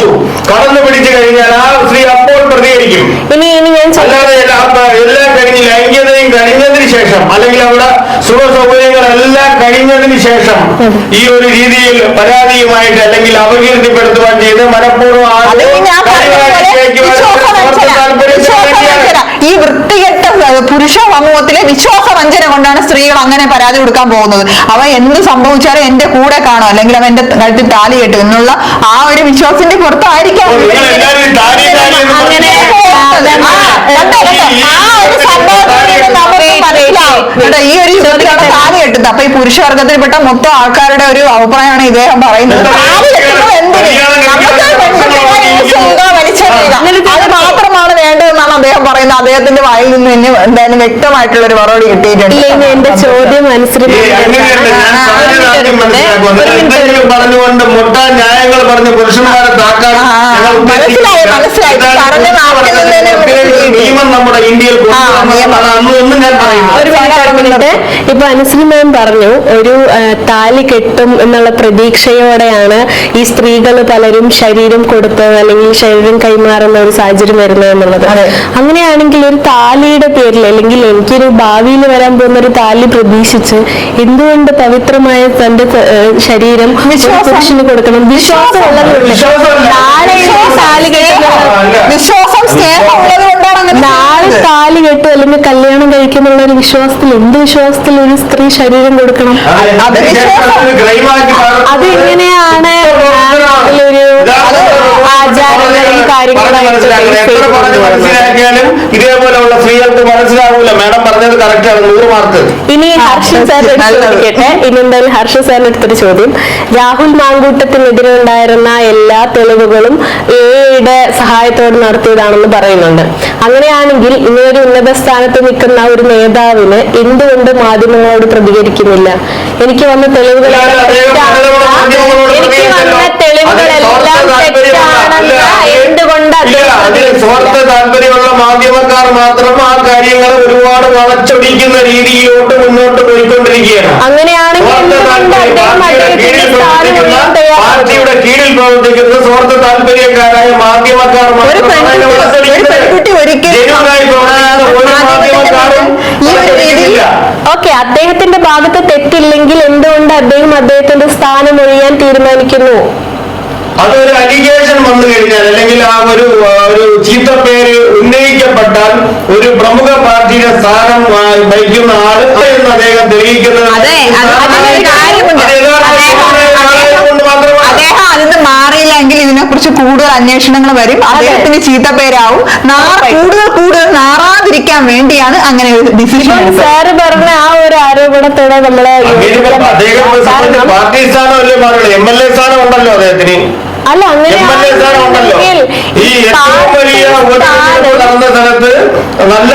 കടന്നു പിടിച്ചു കഴിഞ്ഞാൽ ആ സ്ത്രീ അപ്പോൾ പ്രതികരിക്കും. ഇനി ഇനി ഞാൻ ചോ- അല്ലാതെ എല്ലാ- അപ്പ എല്ലാം കഴിഞ്ഞ് ലൈംഗികതയും കഴിഞ്ഞതിന് ശേഷം അല്ലെങ്കിൽ അവിടെ സുഖ സൗകര്യങ്ങളെല്ലാം കഴിഞ്ഞതിന് ശേഷം ഈ ഒരു രീതിയിൽ പരാതിയുമായിട്ട് അല്ലെങ്കിൽ അപകീർത്തിപ്പെടുത്തുവാൻ ചെയ്ത് മനഃപൂർവം ഈ വൃത്തികെട്ട പുരുഷ സമൂഹത്തിലെ വിശ്വാസ വഞ്ചന കൊണ്ടാണ് സ്ത്രീകൾ അങ്ങനെ പരാതി കൊടുക്കാൻ പോകുന്നത്. അവ എന്ത് സംഭവിച്ചാലും എന്റെ കൂടെ കാണും. അല്ലെങ്കിൽ അവ എന്റെ കഴുത്തിൽ താലി കെട്ടും എന്നുള്ള ആ ഒരു വിശ്വാസത്തിന്റെ പുറത്തായിരിക്കാം. ഈ അങ്ങനെ ആ, ഒരു സംഭവത്തിൽ നിന്ന് നമുക്ക് മനസ്സിലാവും. ഈ ഒരു യുഗത്തിലാണ് താലി കെട്ടുന്നത്. അപ്പൊ ഈ പുരുഷവർഗത്തിൽപ്പെട്ട മൊത്തം ആൾക്കാരുടെ ഒരു അഭിപ്രായമാണ് ഇദ്ദേഹം പറയുന്നത്. താലി കെട്ടുന്നത് എന്തിന്? നമുക്ക് പെൺകുട്ടികളെ വലിച്ചെറിയുക അത് മാത്രമാണ് വേണ്ടതെന്നാണ് അദ്ദേഹം പറയുന്നത്. അദ്ദേഹത്തിന്റെ വായിൽ നിന്ന് തന്നെ എന്തായാലും വ്യക്തമായിട്ടുള്ള ഒരു മറുപടി കിട്ടിയിട്ടുണ്ട്. എന്റെ ചോദ്യം പറഞ്ഞുകൊണ്ട് മുട്ട ന്യായങ്ങൾ പറഞ്ഞ് പുരുഷന്മാരെ താക്കാൻ മനസ്സിലായി. മനസ്സിലായി. പറഞ്ഞ നാട്ടിൽ നിയമം നമ്മുടെ ഇന്ത്യയിൽ ഒരു മിനിറ്റ് ഇപ്പൊ അനുശ്രീ മാം പറഞ്ഞു ഒരു താലി കെട്ടും എന്നുള്ള പ്രതീക്ഷയോടെയാണ് ഈ സ്ത്രീകൾ പലരും ശരീരം കൊടുത്ത് അല്ലെങ്കിൽ ശരീരം കൈമാറുന്ന ഒരു സാഹചര്യം വരുന്നത് എന്നുള്ളത്. അങ്ങനെയാണെങ്കിൽ ഒരു താലിയുടെ പേരിൽ അല്ലെങ്കിൽ എനിക്കൊരു ഭാവിയിൽ വരാൻ പോകുന്ന ഒരു താലി പ്രതീക്ഷിച്ച് എന്തുകൊണ്ട് പവിത്രമായ തന്റെ ശരീരം ഒരു വിശ്വാസം. പുരുഷന് കൊടുക്കണം? വിശ്വാസം. നാളെ താലി കെട്ടു വിശ്വാസം നാളെ താലി അല്ലെങ്കിൽ കല്യാണം കഴിക്കുന്നുള്ള ഒരു വിശ്വാസത്തിൽ എന്ത് വിശ്വാസത്തിൽ ഒരു സ്ത്രീ ശരീരം കൊടുക്കണം? അത്. എങ്ങനെയാണ് അതിലൊരു ആചാരങ്ങളും മനസ്സിലാക്കിയാലും ഇതേപോലെയുള്ള സ്ത്രീകൾക്ക് മനസ്സിലാവൂല. മാഡം പറഞ്ഞത് കറക്റ്റ് ആണ്. നൂറ് മാർക്ക്. ഇനി ഹർഷൻ സാർ നല്ലത്. ചോദിക്കട്ടെ. ഇനി എന്തായാലും ഹർഷൻ സാറിന് അടുത്തൊരു ചോദ്യം. രാഹുൽ മാങ്കൂട്ടത്തിനെതിരെ ഉണ്ടായിരുന്ന എല്ലാ തെളിവുകളും എയുടെ സഹായത്തോടെ നടത്തിയതാണെന്ന് പറയുന്നുണ്ട്. അങ്ങനെയാണെങ്കിൽ ഇങ്ങനൊരു ഉന്നത സ്ഥാനത്ത് നിൽക്കുന്ന ഒരു നേതാവിന് എന്തുകൊണ്ട് മാധ്യമങ്ങളോട് പ്രതികരിക്കുന്നില്ല? എനിക്ക് വന്ന തെളിവുകളെല്ലാം എനിക്ക് വന്ന തെളിവുകളെല്ലാം തെറ്റാണെന്ന് എന്തുകൊണ്ട് ഇല്ല, അദ്ദേഹം അതിൽ സ്വാർത്ഥ പ്രതികരിച്ചില്ല? താല്പര്യമുള്ള മാധ്യമക്കാർ മാത്രം ആ കാര്യങ്ങൾ ഒരുപാട് വളച്ചൊടിക്കുന്ന രീതിയിലോട്ട് മുന്നോട്ട് പോയിക്കൊണ്ടിരിക്കുകയാണ്. പാർട്ടിയുടെ കീഴിൽ പ്രവർത്തിക്കുന്ന സ്വാർത്ഥ താല്പര്യക്കാരായ മാധ്യമക്കാർ. ഓക്കെ അദ്ദേഹത്തിന്റെ ഭാഗത്ത് തെറ്റില്ലെങ്കിൽ എന്തുകൊണ്ട് അദ്ദേഹം അദ്ദേഹത്തിന്റെ സ്ഥാനം ഒഴിയാൻ തീരുമാനിക്കുന്നു? അതൊരു അലിഗേഷൻ വന്നു കഴിഞ്ഞാൽ അല്ലെങ്കിൽ ആ ഒരു ഒരു ചീത്ത പേര് ഉന്നയിക്കപ്പെട്ടാൽ ഒരു പ്രമുഖ പാർട്ടിയുടെ സ്ഥാനം വഹിക്കുന്ന ആൾ എന്ന് അദ്ദേഹം തെളിയിക്കുന്നത് അദ്ദേഹം- കൊണ്ട് മാത്രമാണ്. അദ്ദേഹം എങ്കിൽ ഇതിനെക്കുറിച്ച് കൂടുതൽ അന്വേഷണങ്ങൾ വരും. അദ്ദേഹത്തിന് ചീത്ത പേരാവും. കൂടുതൽ കൂടുതൽ നാറാതിരിക്കാൻ വേണ്ടിയാണ് അങ്ങനെ ഒരു ഡിസിഷൻ സാറ് പറഞ്ഞ ആ ഒരു ആരോപണത്തോടെ നമ്മളെ എം എൽ എ സ്ഥാനം ഉണ്ടല്ലോ അദ്ദേഹത്തിന്. അല്ല നടന്ന സ്ഥലത്ത് നല്ല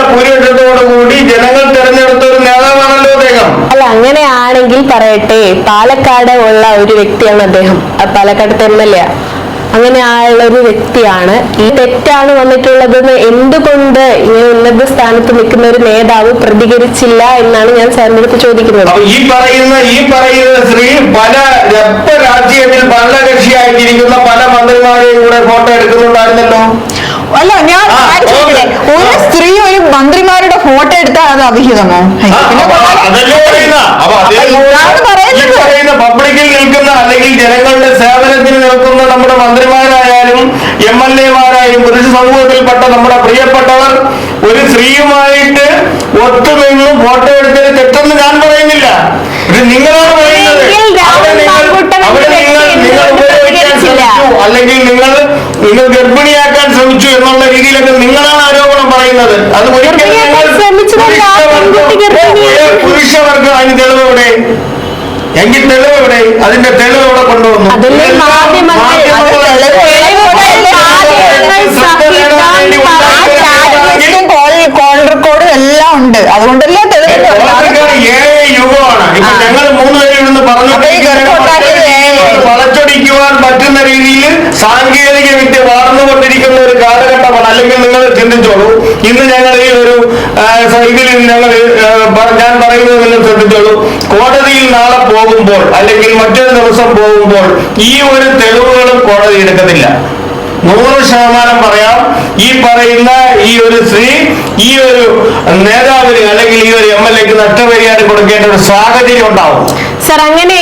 ജനങ്ങൾ തെരഞ്ഞെടുത്ത ഒരു നേതാവാണല്ലോ അദ്ദേഹം. അല്ല അങ്ങനെയാണെങ്കിൽ പറയട്ടെ പാലക്കാട് ഉള്ള ഒരു വ്യക്തിയാണ് അദ്ദേഹം. പാലക്കാട് പാലക്കാടത്തെ എം എൽ എ അങ്ങനെ ആയുള്ള ഒരു വ്യക്തിയാണ്. ഈ തെറ്റാണ് വന്നിട്ടുള്ളതെന്ന് എന്തുകൊണ്ട് ഇങ്ങനെ ഉന്നത സ്ഥാനത്ത് നിൽക്കുന്ന ഒരു നേതാവ് പ്രതികരിച്ചില്ല എന്നാണ് ഞാൻ സാറിന്റെ അടുത്ത് ചോദിക്കുന്നത് ഈ പറയുന്ന ഈ പറയുന്ന സ്ത്രീ പല രാജ്യത്തിൽ ഭരണകക്ഷിയായിട്ടിരിക്കുന്ന പല മന്ത്രിമാരെയും കൂടെ ഫോട്ടോ എടുക്കുന്നുണ്ടായിരുന്നല്ലോ? അല്ല ഞാൻ. ഒരു സ്ത്രീ ഒരു മന്ത്രിമാരുടെ ഫോട്ടോ എടുത്താൽ അത് പറയുന്ന? പബ്ലിക്കിൽ നിൽക്കുന്ന അല്ലെങ്കിൽ ജനങ്ങളുടെ സേവനത്തിന് നിൽക്കുന്ന നമ്മുടെ മന്ത്രിമാരായാലും എം എൽ എമാരായാലും പുരുഷ സമൂഹത്തിൽപ്പെട്ട നമ്മുടെ പ്രിയപ്പെട്ടവർ ഒരു സ്ത്രീയുമായിട്ട് ഒത്തുനിന്നും ഫോട്ടോ എടുത്തത് തെറ്റെന്ന് ഞാൻ പറയുന്നില്ല. ഇത് നിങ്ങളാണ് പറയുന്നത്. അവിടെ നിങ്ങൾ നിങ്ങൾ ഉപയോഗിക്കാൻ ശ്രമിച്ചു. അല്ലെങ്കിൽ നിങ്ങൾ നിങ്ങൾ ഗർഭിണിയാക്കാൻ ശ്രമിച്ചു എന്നുള്ള രീതിയിലൊക്കെ നിങ്ങളാണ് ആരോപണം പറയുന്നത്. അത്. പുരുഷവർഗം അതിന് തെളിവ് എവിടെ എങ്കിൽ തെളിവ് എവിടെ അതിന്റെ തെളിവ് എവിടെ കൊണ്ടുവന്നു കോൾ എല്ലാം ഉണ്ട്. അതുകൊണ്ടല്ലേ തെളിവ് ഏഴ് യുഗമാണ്. ഇപ്പൊ. ഞങ്ങൾ മൂന്നുപേരും പറഞ്ഞു വളച്ചൊടിക്കുവാൻ പറ്റുന്ന രീതിയിൽ സാങ്കേതിക വിദ്യ വളർന്നുകൊണ്ടിരിക്കുന്ന ഒരു കാലഘട്ടമാണ്. അല്ലെങ്കിൽ നിങ്ങൾ ചിന്തിച്ചോളൂ. ഇന്ന് ഞങ്ങൾ ഈ ഒരു ഇതിൽ ഞങ്ങൾ ഞാൻ പറയുന്നത് നിങ്ങൾ ശ്രദ്ധിച്ചോളൂ. കോടതിയിൽ നാളെ പോകുമ്പോൾ അല്ലെങ്കിൽ മറ്റൊരു ദിവസം പോകുമ്പോൾ ഈ ഒരു തെളിവുകളും കോടതി എടുക്കത്തില്ല. നൂറ് ശതമാനം പറയാം. ഈ പറയുന്ന ഈ ഒരു സ്ത്രീ ഈ ഒരു നേതാവിന് അല്ലെങ്കിൽ ഈ ഒരു എം എൽ എക്ക് നഷ്ടപരിഹാരം കൊടുക്കേണ്ട ഒരു സാഹചര്യം ഉണ്ടാവും. സർ അങ്ങനെ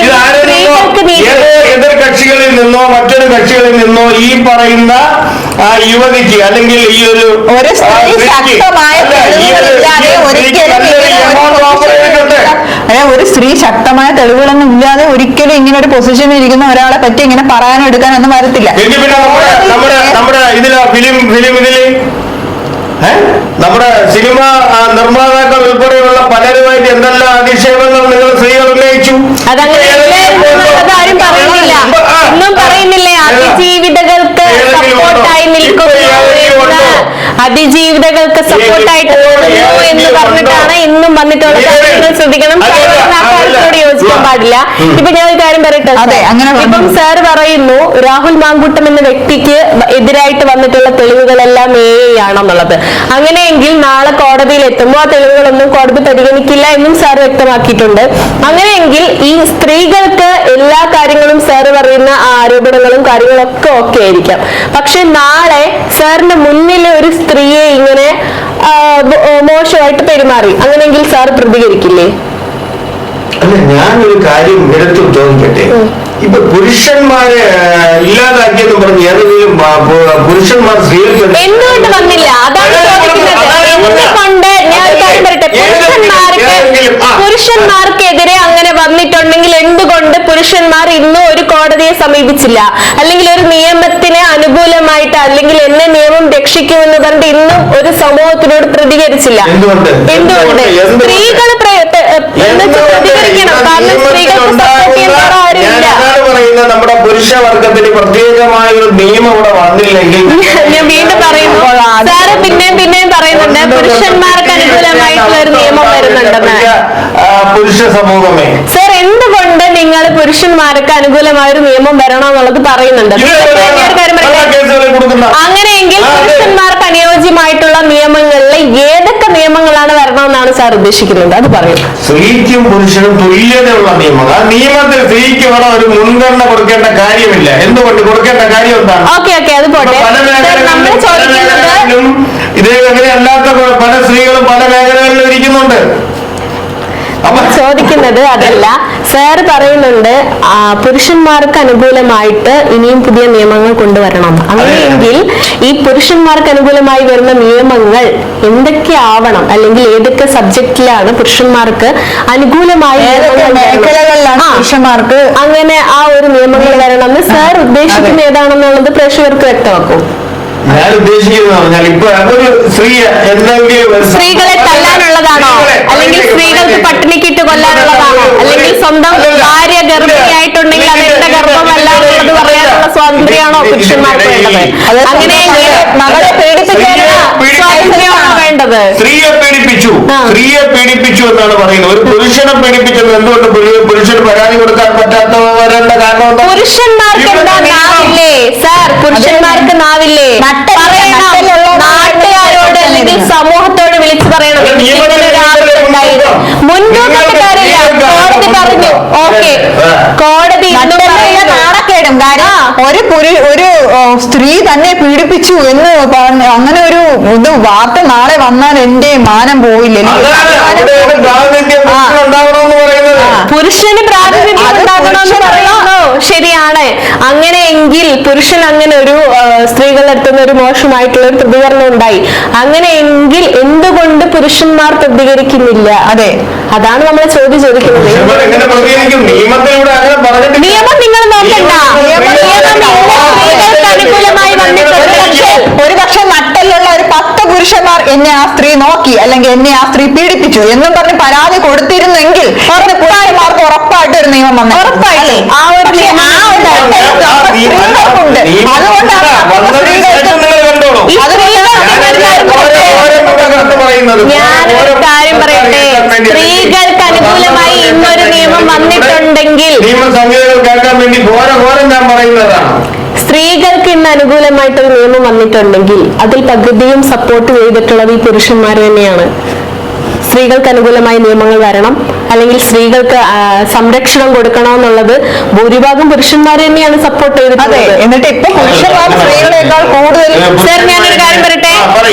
എതിർ കക്ഷികളിൽ നിന്നോ മറ്റൊരു കക്ഷികളിൽ നിന്നോ ഈ പറയുന്ന യുവതിക്ക് അല്ലെങ്കിൽ ഈ ഒരു ഒരു സ്ത്രീ ശക്തമായ തെളിവുകളൊന്നും ഇല്ലാതെ ഒരിക്കലും ഇങ്ങനെ ഒരു പൊസിഷനിൽ ഇരിക്കുന്ന ഒരാളെ പറ്റി ഇങ്ങനെ പറയാനോ എടുക്കാനൊന്നും വരത്തില്ല. പിന്നെ നമ്മുടെ നമ്മുടെ ഇതിൽ ഫിലിം ഫിലിം ഇതിൽ? നമ്മുടെ സിനിമ നിർമ്മാതാക്കൾ ഉൾപ്പെടെയുള്ള പലരുമായിട്ട് എന്തെല്ലാം അധിക്ഷേപങ്ങൾ നിങ്ങൾ സ്ത്രീകൾ ഉന്നയിച്ചു? അതങ്ങനെ ആരും പറയുന്നില്ല. ഒന്നും പറയുന്നില്ലേ? അതിജീവിതകൾക്ക്? സപ്പോർട്ടായി നിൽക്കുന്നു അതിജീവിതകൾക്ക് സപ്പോർട്ടായിട്ട് എന്ന് പറഞ്ഞിട്ടാണ് ഇന്നും വന്നിട്ടുള്ള കാര്യങ്ങൾ ശ്രദ്ധിക്കണം. കാര്യത്തോട് യോജിക്കാൻ പാടില്ല. ഇപ്പൊ ഞാൻ ഒരു കാര്യം പറയട്ടെ ഇപ്പം സാർ പറയുന്നു രാഹുൽ മാങ്കൂട്ടം എന്ന വ്യക്തിക്ക് എതിരായിട്ട് വന്നിട്ടുള്ള തെളിവുകളെല്ലാം എ ആണെന്നുള്ളത്. അങ്ങനെയെങ്കിൽ നാളെ കോടതിയിൽ എത്തുമ്പോൾ ആ തെളിവുകളൊന്നും കോടതി പരിഗണിക്കില്ല എന്നും സാർ വ്യക്തമാക്കിയിട്ടുണ്ട്. അങ്ങനെയെങ്കിൽ ഈ സ്ത്രീകൾക്ക് എല്ലാ കാര്യങ്ങളും സാർ പറയുന്ന ആരോപണങ്ങളും കാര്യങ്ങളൊക്കെ ഓക്കെ ആയിരിക്കാം. പക്ഷെ നാളെ സാറിന്റെ മുന്നിൽ ഒരു സ്ത്രീയെ ഇങ്ങനെ മോശമായിട്ട് പെരുമാറി. അങ്ങനെങ്കിൽ സാർ പ്രതികരിക്കില്ലേ? അല്ല ഞാനൊരു കാര്യം എടുത്തു ചോദിക്കട്ടെ? ഇപ്പൊ പുരുഷന്മാരെ ഇല്ലാതാക്കിയെന്ന് പറഞ്ഞ് ഏതെങ്കിലും പുരുഷന്മാർ സ്ത്രീകൾക്ക് എന്തുകൊണ്ട് വന്നില്ല? അതാണ് ചോദിക്കുന്നത്. എന്തുകൊണ്ട്? ഞാൻ പറയട്ടെ. പുരുഷന്മാർക്ക്. പുരുഷന്മാർക്കെതിരെ അങ്ങനെ വന്നിട്ടുണ്ടെങ്കിൽ എന്തുകൊണ്ട് പുരുഷന്മാർ ഇന്നും ഒരു കോടതിയെ സമീപിച്ചില്ല? അല്ലെങ്കിൽ ഒരു നിയമത്തിന് അനുകൂലമായിട്ട് അല്ലെങ്കിൽ എന്നെ നിയമം രക്ഷിക്കുമെന്ന് പറഞ്ഞിട്ട് ഇന്നും ഒരു സമൂഹത്തിനോട് പ്രതികരിച്ചില്ല? എന്തുകൊണ്ട്? എന്തുകൊണ്ട്? സ്ത്രീകൾ പ്രതികരിക്കണം. കാരണം സ്ത്രീകൾക്ക് സപ്പോർട്ട് ചെയ്യാൻ വേറെ ആരുമില്ല. ഞാനതാണ് നമ്മുടെ നമ്മുടെ പുരുഷവർഗത്തിന് പ്രത്യേകമായ ഒരു നിയമം ഇവിടെ വന്നില്ലെങ്കിൽ ഞാൻ വീണ്ടും പറയുന്നു. സാറ് പിന്നെയും പിന്നെയും പറയുന്നുണ്ട്. പുരുഷന്മാർക്ക് അനുകൂലമായിട്ടുള്ള ഒരു നിയമം വരുന്നുണ്ടെന്ന്. പുരുഷ സമൂഹമേ. സാർ എന്തുകൊണ്ട് നിങ്ങൾ പുരുഷന്മാർക്ക് അനുകൂലമായ ഒരു നിയമം വരണം എന്നുള്ളത് പറയുന്നുണ്ട്? അങ്ങനെയെങ്കിൽ പുരുഷന്മാർക്ക് അനുയോജ്യമായിട്ടുള്ള നിയമങ്ങളിലെ ഏതൊക്കെ നിയമങ്ങളാണ് വരണമെന്നാണ് സാർ ഉദ്ദേശിക്കുന്നത്? അത് പറയുന്നത് സ്ത്രീക്കും പുരുഷനും തുല്യതയുള്ള നിയമങ്ങൾ ആ നിയമത്തിൽ സ്ത്രീക്ക് ഇവിടെ ഒരു മുൻഗണന കൊടുക്കേണ്ട കാര്യമില്ല. എന്തുകൊണ്ട്? കൊടുക്കേണ്ട കാര്യം എന്താണ്? പല മേഖലകളിലും ഇതേ അങ്ങനെ അല്ലാത്ത പല സ്ത്രീകളും പല മേഖലകളിലും ഇരിക്കുന്നുണ്ട്. ചോദിക്കുന്നത് അതല്ല. സാർ പറയുന്നുണ്ട് പുരുഷന്മാർക്ക് അനുകൂലമായിട്ട് ഇനിയും പുതിയ നിയമങ്ങൾ കൊണ്ടുവരണം. അങ്ങനെയെങ്കിൽ ഈ പുരുഷന്മാർക്ക് അനുകൂലമായി വരുന്ന നിയമങ്ങൾ എന്തൊക്കെ ആവണം അല്ലെങ്കിൽ ഏതൊക്കെ സബ്ജക്റ്റിലാണ് പുരുഷന്മാർക്ക് അനുകൂലമായി? പുരുഷന്മാർക്ക് അങ്ങനെ ആ ഒരു നിയമങ്ങൾ വരണമെന്ന് സാർ ഉദ്ദേശിക്കുന്ന ഏതാണെന്നുള്ളത് പ്രേക്ഷകർക്ക് വ്യക്തമാക്കും. ഞാൻ ഉദ്ദേശിക്കുന്നത് പറഞ്ഞാൽ ഇപ്പൊ ഒരു സ്ത്രീ എന്തെങ്കിലും സ്ത്രീകളെ തല്ലാനുള്ളതാണോ? അല്ലെങ്കിൽ സ്ത്രീകൾക്ക് പട്ടിണിക്കിട്ട് കൊല്ലാനുള്ളതാണോ? അല്ലെങ്കിൽ സ്വന്തം ഭാര്യ ഗർഭിണിയായിട്ടുണ്ടെങ്കിൽ അത് എന്റെ ഗർഭമല്ല എന്നുള്ളത് പറയാനുള്ള സ്വാതന്ത്ര്യമാണോ പുരുഷന്മാർക്ക് വേണ്ടത്? അങ്ങനെയെങ്കിൽ മകളെ പേടിപ്പിക്കാനുള്ള സ്വാതന്ത്ര്യമാണോ വേണ്ടത്? സ്ത്രീയെ പീഡിപ്പിച്ചു. സ്ത്രീയെ പീഡിപ്പിച്ചു എന്നാണ് പറയുന്നത്. ഒരു പുരുഷനെ പീഡിപ്പിച്ചത് എന്തുകൊണ്ട് പുരുഷൻ പുരുഷന് പരാതി കൊടുക്കാൻ പറ്റാത്ത വരേണ്ട കാരണം? പുരുഷന്മാർക്ക് എന്താ നാവില്ലേ? സാർ പുരുഷന്മാർക്ക് നാവില്ലേ? നാട്ടുകാരോട് അല്ലെങ്കിൽ സമൂഹത്തോട് വിളിച്ചു പറയണം. മുൻകൂട്ടി കാര്യമില്ല കോടതി പറഞ്ഞു ഓക്കെ. കോടതി. നാണക്കേടും. കാര്യം ഒരു പുരു- ഒരു സ്ത്രീ തന്നെ പീഡിപ്പിച്ചു എന്ന് പറഞ്ഞു അങ്ങനെ ഒരു ഇത് വാർത്ത നാളെ വന്നാൽ എന്റെ മാനം പോയില്ല പുരുഷന് പ്രാതിനിധ്യം ഉണ്ടാകണമെന്ന് പറയുന്നു. ശരിയാണ്. അങ്ങനെയെങ്കിൽ പുരുഷൻ അങ്ങനെ ഒരു സ്ത്രീകൾ സ്ത്രീകളുടെ അടുത്തുനിന്ന് ഒരു മോശമായിട്ടുള്ള ഒരു പ്രതികരണം ഉണ്ടായി. അങ്ങനെയെങ്കിൽ എന്തുകൊണ്ട് പുരുഷന്മാർ പ്രതികരിക്കുന്നില്ല? അതെ അതാണ് നമ്മൾ ചോദ്യം ചോദിക്കുന്നത്. നിയമം നിങ്ങൾ നോക്കണ്ട. നിയമം നിയമം സ്ത്രീകൾക്ക് അനുകൂലമായി വന്നിട്ടുണ്ട് പക്ഷേ ഒരു പക്ഷെ നട്ടലുള്ള ഒരു പത്ത് പുരുഷന്മാർ എന്നെ ആ സ്ത്രീ നോക്കി അല്ലെങ്കിൽ എന്നെ ആ സ്ത്രീ പീഡിപ്പിച്ചു എന്നും പറഞ്ഞ് പരാതി കൊടുത്തിരുന്നെങ്കിൽ പുരുഷന്മാർക്ക് ഉറപ്പായിട്ട് ഒരു നിയമം വന്നു. ഉറപ്പായിട്ടും. ആ ഒരു നിയമം ആ ഒരു ഉണ്ടാവും. നമ്മുടെ സ്ത്രീകൾക്കുണ്ട് അതുകൊണ്ടാണ് ഞാനൊരു കാര്യം പറയട്ടെ? സ്ത്രീകൾക്ക് അനുകൂലമായി ഇന്നൊരു നിയമം വന്നിട്ടുണ്ടെങ്കിൽ നിയമ സംഹിതകൾ കേൾക്കാൻ വേണ്ടി ഘോര ഘോരം ഞാൻ പറയുന്നതാണ്. സ്ത്രീകൾക്ക് ഇന്ന് അനുകൂലമായിട്ടൊരു നിയമം വന്നിട്ടുണ്ടെങ്കിൽ അതിൽ പകുതിയും സപ്പോർട്ട് ചെയ്തിട്ടുള്ളത് ഈ പുരുഷന്മാർ തന്നെയാണ്. സ്ത്രീകൾക്ക് അനുകൂലമായ നിയമങ്ങൾ വരണം. അല്ലെങ്കിൽ സ്ത്രീകൾക്ക് സംരക്ഷണം കൊടുക്കണമെന്നുള്ളത് ഭൂരിഭാഗം പുരുഷന്മാരെ തന്നെയാണ് സപ്പോർട്ട് ചെയ്തത് അതെ ചെയ്തിട്ടുള്ളത്. എന്നിട്ട് ഇപ്പൊ പുരുഷന്മാർ സ്ത്രീകളെക്കാൾ കൂടുതൽ സാർ ഞാനൊരു കാര്യം പറയട്ടെ?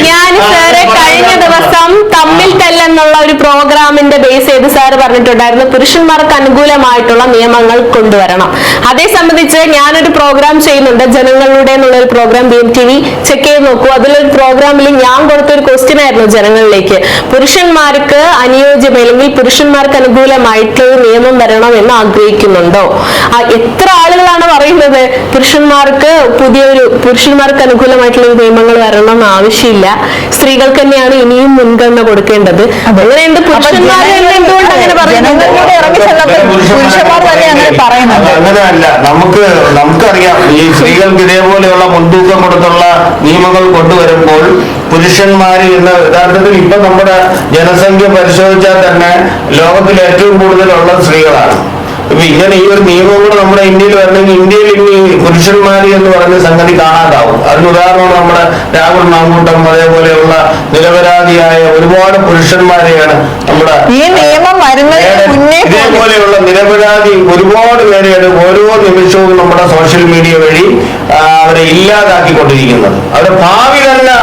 ഞാൻ സാറെ സാറ് കഴിഞ്ഞ ദിവസം തമ്മിൽ തല്ലെന്നുള്ള ഒരു പ്രോഗ്രാമിന്റെ ബേസ് ചെയ്ത് സാറ് പറഞ്ഞിട്ടുണ്ടായിരുന്നു പുരുഷന്മാർക്ക് അനുകൂലമായിട്ടുള്ള നിയമങ്ങൾ കൊണ്ടുവരണം. അതേ സംബന്ധിച്ച് ഞാനൊരു പ്രോഗ്രാം ചെയ്യുന്നുണ്ട് ജനങ്ങളുടെ എന്നുള്ള ഒരു program B M T V check ചെയ്ത് നോക്കൂ. അതിലൊരു പ്രോഗ്രാമിൽ ഞാൻ കൊടുത്തൊരു ക്വസ്റ്റ്യൻ ആയിരുന്നു ജനങ്ങളിലേക്ക്. പുരുഷന്മാർക്ക് അനുയോജ്യം അല്ലെങ്കിൽ പുരുഷന്മാർക്ക് അനുകൂലമായിട്ടുള്ള നിയമം വരണം എന്ന് ആഗ്രഹിക്കുന്നുണ്ടോ? ആ, എത്ര ആളുകളാണ് പറയുന്നത് പുരുഷന്മാർക്ക് പുതിയൊരു പുരുഷന്മാർക്ക് അനുകൂലമായിട്ടുള്ള നിയമങ്ങൾ വരണം എന്ന് ആവശ്യമില്ല. സ്ത്രീകൾക്ക് തന്നെയാണ് ഇനിയും മുൻഗണന കൊടുക്കേണ്ടത്. അങ്ങനെയുണ്ട് പുരുഷന്മാർ തന്നെ എന്തുകൊണ്ട് അങ്ങനെ പറയുന്നത്? പുരുഷന്മാർ തന്നെ അങ്ങനെ പറയുന്നുണ്ട്. അങ്ങനെയല്ല. നമുക്ക് നമുക്കറിയാം ഈ സ്ത്രീകൾക്ക് ഇതേപോലെയുള്ള മുൻതൂക്കം കൊടുത്തുള്ള നിയമങ്ങൾ കൊണ്ടുവരുമ്പോൾ പുരുഷന്മാര് ഇന്ന് യഥാർത്ഥത്തിൽ ഇപ്പൊ നമ്മുടെ ജനസംഖ്യ പരിശോധിച്ചാൽ തന്നെ ലോകത്തിൽ ഏറ്റവും കൂടുതലുള്ള സ്ത്രീകളാണ്. ഇപ്പൊ ഇങ്ങനെ ഈ ഒരു നിയമം കൂടെ നമ്മുടെ ഇന്ത്യയിൽ വരണമെങ്കിൽ ഇന്ത്യയിൽ ഇനി പുരുഷന്മാർ എന്ന് പറയുന്ന സംഗതി കാണാതാവും. അതിന് ഉദാഹരണമാണ് നമ്മുടെ രാഹുൽ മാങ്കൂട്ടം അതേപോലെയുള്ള നിരപരാധിയായ ഒരുപാട് പുരുഷന്മാരെയാണ് നമ്മുടെ ഈ നിയമം ഇതേപോലെയുള്ള നിരപരാധി ഒരുപാട് പേരെയാണ് ഓരോ നിമിഷവും നമ്മുടെ സോഷ്യൽ മീഡിയ വഴി അവരെ ഇല്ലാതാക്കിക്കൊണ്ടിരിക്കുന്നത്. അവരെ ഭാവി തന്നെ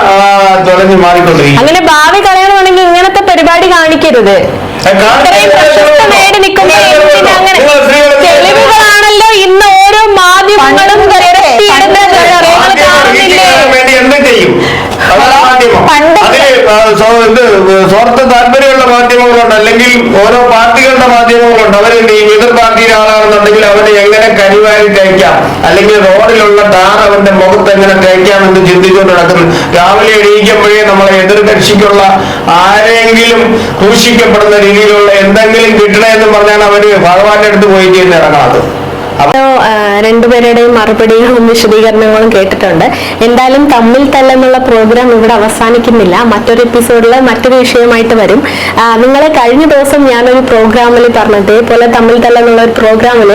തുടങ്ങി മാറിക്കൊണ്ടിരിക്കും അങ്ങനെ ഭാവി കളയണമെങ്കിൽ ഇങ്ങനത്തെ പരിപാടി കാണിക്കരുത് ഇത്രയും പ്രശസ്ത നേടി നിൽക്കുന്ന എന്തിനാ അങ്ങനെ നിങ്ങൾ സ്ത്രീകളെ തെളിവുകളാണല്ലോ ഇന്ന് ഓരോ മാധ്യമങ്ങളും നിരത്തിയിടുന്നത് നിങ്ങൾ കാണുന്നില്ലേ വേണ്ടി എന്തും ചെയ്യും അതാണ് മാധ്യമം പണ്ട് അതിൽ ആ, സ്വ- സ്വാർത്ഥ താല്പര്യമുള്ള മാധ്യമങ്ങളുണ്ട്. അല്ലെങ്കിൽ ഓരോ പാർട്ടികളുടെ മാധ്യമങ്ങളുണ്ട്. അവർ എതിർ പാർട്ടിയിലെ ആളാണെന്നുണ്ടെങ്കിൽ അവരെ എങ്ങനെ കരിവാരി കഴിക്കാം അല്ലെങ്കിൽ റോഡിലുള്ള ടാർ അവന്റെ മുഖത്ത് എങ്ങനെ കഴിക്കാം എന്ന് ചിന്തിച്ചുകൊണ്ട് നടക്കുന്നു. രാവിലെ എണീക്കുമ്പോഴേ നമ്മളെ എതിർ കക്ഷിക്കുള്ള ആരെങ്കിലും ക്രൂശിക്കപ്പെടുന്ന രീതിയിലുള്ള എന്തെങ്കിലും കിട്ടണമെന്ന് പറഞ്ഞാൽ അവർ ഭഗവാന്റെ അടുത്ത് പോയി ചെയ്യുന്ന ഇറങ്ങാത്തത്. ആ, രണ്ടുപേരുടെയും മറുപടികളും വിശദീകരണങ്ങളും കേട്ടിട്ടുണ്ട്. എന്തായാലും തമ്മിൽ തല്ലെന്നുള്ള പ്രോഗ്രാം ഇവിടെ അവസാനിക്കുന്നില്ല. മറ്റൊരു എപ്പിസോഡിൽ മറ്റൊരു വിഷയമായിട്ട് വരും. നിങ്ങളെ കഴിഞ്ഞ ദിവസം ഞാനൊരു പ്രോഗ്രാമിൽ പറഞ്ഞു. ഇതേപോലെ തമ്മിൽ തല്ലെന്നുള്ള ഒരു പ്രോഗ്രാമിൽ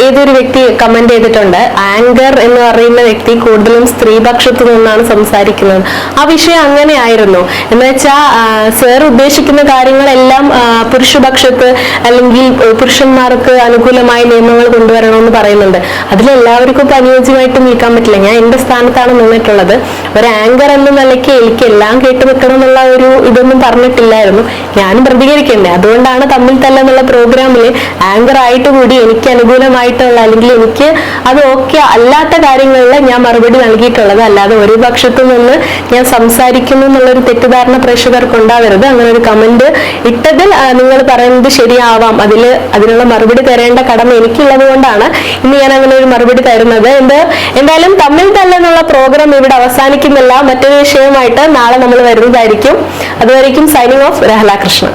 ഏതൊരു വ്യക്തി കമന്റ് ചെയ്തിട്ടുണ്ട്. ആങ്കർ എന്ന് പറയുന്ന വ്യക്തി കൂടുതലും സ്ത്രീപക്ഷത്തു നിന്നാണ് സംസാരിക്കുന്നത്. ആ വിഷയം അങ്ങനെയായിരുന്നു. എന്ന് വെച്ചാൽ സർ ഉദ്ദേശിക്കുന്ന കാര്യങ്ങളെല്ലാം പുരുഷപക്ഷത്ത് അല്ലെങ്കിൽ പുരുഷന്മാർക്ക് അനുകൂലമായി അനുകൂലമായ നിയമങ്ങൾ കൊണ്ടുവരണമെന്ന് പറയുന്നുണ്ട്. അതിലെല്ലാവർക്കും ഇപ്പൊ അനുയോജ്യമായിട്ട് നിൽക്കാൻ പറ്റില്ല. ഞാൻ എന്റെ സ്ഥാനത്താണ് നിന്നിട്ടുള്ളത്. ഒരു ആങ്കർ എന്ന നിലയ്ക്ക് എനിക്ക് എല്ലാം കേട്ട് നിൽക്കണം എന്നുള്ള ഒരു ഇതൊന്നും പറഞ്ഞിട്ടില്ലായിരുന്നു. ഞാനും പ്രതികരിക്കണ്ടേ അതുകൊണ്ടാണ് തമ്മിൽ തല്ലെന്നുള്ള പ്രോഗ്രാമിൽ ആങ്കർ ആയിട്ട് കൂടി എനിക്ക് അനുകൂലമായിട്ടുള്ള അല്ലെങ്കിൽ എനിക്ക് അത് ഓക്കെ അല്ലാത്ത കാര്യങ്ങളിൽ ഞാൻ മറുപടി നൽകിയിട്ടുള്ളത്. അല്ലാതെ ഒരു പക്ഷത്തു നിന്ന് ഞാൻ സംസാരിക്കുന്നു എന്നുള്ളൊരു തെറ്റിദ്ധാരണ പ്രേക്ഷകർക്ക് ഉണ്ടാവരുത്. അങ്ങനെ ഒരു കമന്റ് ഇട്ടതിൽ നിങ്ങൾ പറയുന്നത് ശരിയാവാം. അതിൽ അതിനുള്ള മറുപടി തരേണ്ട കടമ എനിക്കുള്ളത് കൊണ്ടാണ് ഇന്ന് ഞാൻ അങ്ങനെ ഒരു മറുപടി തരുന്നത്. എന്ത്? എന്തായാലും തമ്മിൽ തല്ലെന്നുള്ള പ്രോഗ്രാം ഇവിടെ അവസാനിക്കുന്നില്ല. മറ്റൊരു വിഷയമായിട്ട് നാളെ നമ്മൾ വരുന്നതായിരിക്കും. അതുവരേക്കും സൈനിങ് ഓഫ് രഹല കൃഷ്ണ